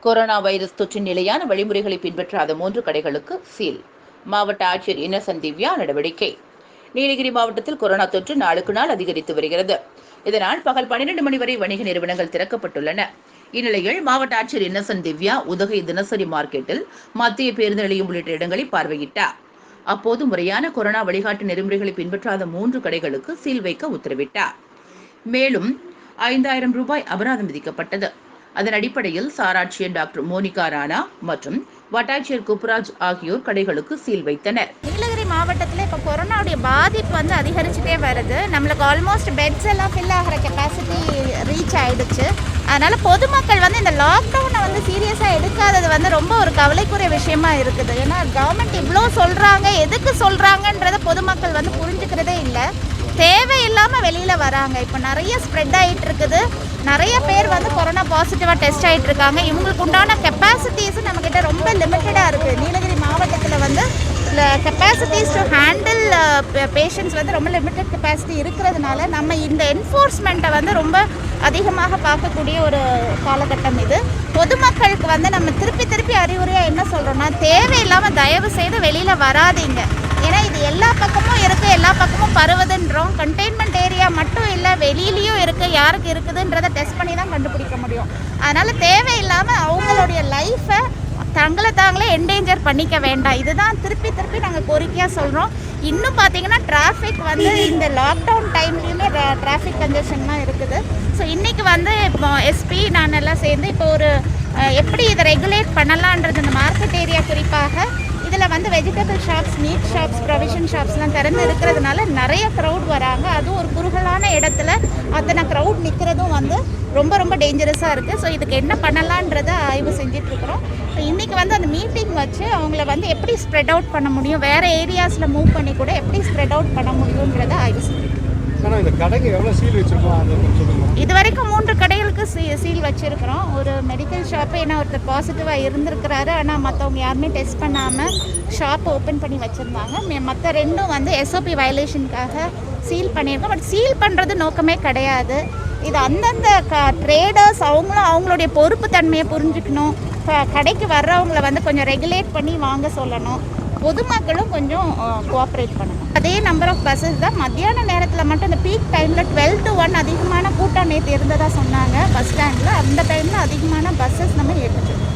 Corona virus தொற்றின் நிலையான வழிமுறைகளை பின்பற்றாத மூன்று கடைகளுக்கு சீல். மாவட்ட ஆட்சியர் இன்னசன் திவ்யா நடவடிக்கை. நீலகிரி மாவட்டத்தில் கொரோனா தொற்று நாளுக்கு நாள் அதிகரித்து வருகிறது. இதனால் பகல் பன்னிரண்டு மணி வரை வணிக நிறுவனங்கள் திறக்கப்பட்டுள்ளன. இந்நிலையில் மாவட்ட ஆட்சியர் இன்னசன் திவ்யா உதகை தினசரி மார்க்கெட்டில் மத்திய பேருந்து நிலையம் உள்ளிட்ட இடங்களை பார்வையிட்டார். அப்போது முறையான கொரோனா வழிகாட்டு நெறிமுறைகளை பின்பற்றாத மூன்று கடைகளுக்கு சீல் வைக்க உத்தரவிட்டார். மேலும் ஐந்தாயிரம் ரூபாய் அபராதம் விதிக்கப்பட்டது. அதன் அடிப்படையில் சாராட்சியர் டாக்டர் மோனிகா ராணா மற்றும் வட்டாட்சியர் குப்ராஜ் ஆகியோர் கடைகளுக்கு சீல் வைத்தனர். நீலகிரி மாவட்டத்தில் இப்போ கொரோனாவுடைய பாதிப்பு வந்து அதிகரிச்சுட்டே வருது. நம்மளுக்கு ஆல்மோஸ்ட் பெட்ஸ் எல்லாம் ஃபில் ஆகிற கெப்பாசிட்டி ரீச் ஆயிடுச்சு. அதனால் பொதுமக்கள் வந்து இந்த லாக்டவுனை வந்து சீரியஸாக எடுக்காதது வந்து ரொம்ப ஒரு கவலைக்குரிய விஷயமா இருக்குது. ஏன்னா கவர்மெண்ட் இவ்வளோ சொல்கிறாங்க எதுக்கு சொல்கிறாங்கன்றத பொதுமக்கள் வந்து புரிஞ்சுக்கிறதே இல்லை. தேவையில்லாமல் வெளியில் வராங்க. இப்போ நிறைய ஸ்ப்ரெட் ஆகிட்டு இருக்குது நிறைய பேர் வந்து கொரோனா பாசிட்டிவாக டெஸ்ட் ஆகிட்டு இருக்காங்க இவங்களுக்கு உண்டான கெப்பாசிட்டிஸ் நம்மக்கிட்ட ரொம்ப லிமிட்டடாக இருக்குது நீலகிரி மாவட்டத்தில் வந்து கெப்பாசிட்டிஸ் டு ஹேண்டில் பேஷண்ட்ஸ் வந்து ரொம்ப லிமிட்டட் கெப்பாசிட்டி இருக்கிறதுனால நம்ம இந்த என்ஃபோர்ஸ்மெண்ட்டை வந்து ரொம்ப அதிகமாக பார்க்கக்கூடிய ஒரு காலகட்டம் இது. பொதுமக்களுக்கு வந்து நம்ம திருப்பி திருப்பி அறிவுரையாக என்ன சொல்கிறோம்னா தேவையில்லாமல் தயவு செய்து வெளியில் வராதீங்க. ஏன்னா இது எல்லா பக்கமும் இருக்குது எல்லா பக்கமும் பருவதுன்னு கண்டெய்ன்மெண்ட் ஏரியா மட்டும் இல்லை வெளியிலையும் இருக்குது யாருக்கு இருக்குதுன்றதை டெஸ்ட் பண்ணி தான் கண்டுபிடிக்க முடியும். அதனால் தேவையில்லாமல் அவங்களுடைய லைஃப்பை தங்களை தாங்களே என்டேஞ்சர் பண்ணிக்க வேண்டாம். இதுதான் திருப்பி திருப்பி நாங்கள் கோரிக்கையாக சொல்கிறோம் இன்னும் பார்த்தீங்கன்னா டிராஃபிக் வந்து இந்த லாக்டவுன் டைம்லேயுமே டிராஃபிக் கன்ஜெஷன்லாம் இருக்குது. ஸோ இன்றைக்கி வந்து இப்போ எஸ்பி நான் எல்லாம் சேர்ந்து இப்போ ஒரு எப்படி இதை ரெகுலேட் பண்ணலான்றது இந்த மார்க்கெட் ஏரியா குறிப்பாக இதில் வந்து vegetable shops meat shops provision ஷாப்ஸ்லாம் திறந்து இருக்கிறதுனால நிறைய க்ரௌட் வராங்க. அதுவும் ஒரு குறுகலான இடத்துல அத்தனை க்ரௌட் நிற்கிறதும் வந்து ரொம்ப ரொம்ப டேஞ்சரஸாக இருக்குது ஸோ இதுக்கு என்ன பண்ணலான்றதை ஆய்வு செஞ்சிட்ருக்குறோம் ஸோ இன்றைக்கி வந்து அந்த மீட்டிங் வச்சு அவங்கள வந்து எப்படி ஸ்ப்ரெட் அவுட் பண்ண முடியும்? வேறு ஏரியாஸில் மூவ் பண்ணி கூட எப்படி ஸ்ப்ரெட் அவுட் பண்ண முடியுன்றதை ஆய்வு செஞ்சுட்டு ஆனால் இந்த கடைக்கு எவ்வளோ சீல் வச்சிருக்கோம் அதை சொல்லுங்க. இது வரைக்கும் மூன்று கடைகளுக்கு சீ சீல் வச்சிருக்கிறோம். ஒரு மெடிக்கல் ஷாப்பு ஏன்னா ஒருத்தர் பாசிட்டிவாக இருந்திருக்கிறாரு. ஆனால் மற்றவங்க யாருமே டெஸ்ட் பண்ணாமல் ஷாப் ஓப்பன் பண்ணி வச்சுருந்தாங்க. மற்ற ரெண்டும் வந்து எஸ்ஓபி வயலேஷனுக்காக சீல் பண்ணியிருக்கோம். பட் சீல் பண்ணுறது நோக்கமே கிடையாது. இது அந்தந்த க ட்ரேடர்ஸ் அவங்களும் அவங்களுடைய பொறுப்பு தன்மையை புரிஞ்சுக்கணும். க கடைக்கு வர்றவங்கள வந்து கொஞ்சம் ரெகுலேட் பண்ணி வாங்க சொல்லணும். பொதுமக்களும் கொஞ்சம் கோஆப்ரேட் பண்ணணும். அதே நம்பர் ஆஃப் பஸ்ஸஸ் தான் மத்தியான நேரத்தில் மட்டும் இந்த பீக் டைமில் டுவெல் டு ஒன் அதிகமான கூட்டம் நேற்று இருந்ததாக சொன்னாங்க பஸ் ஸ்டாண்டில் அந்த டைமில் அதிகமான பஸ்ஸஸ் நம்ம எடுத்துருக்கோம்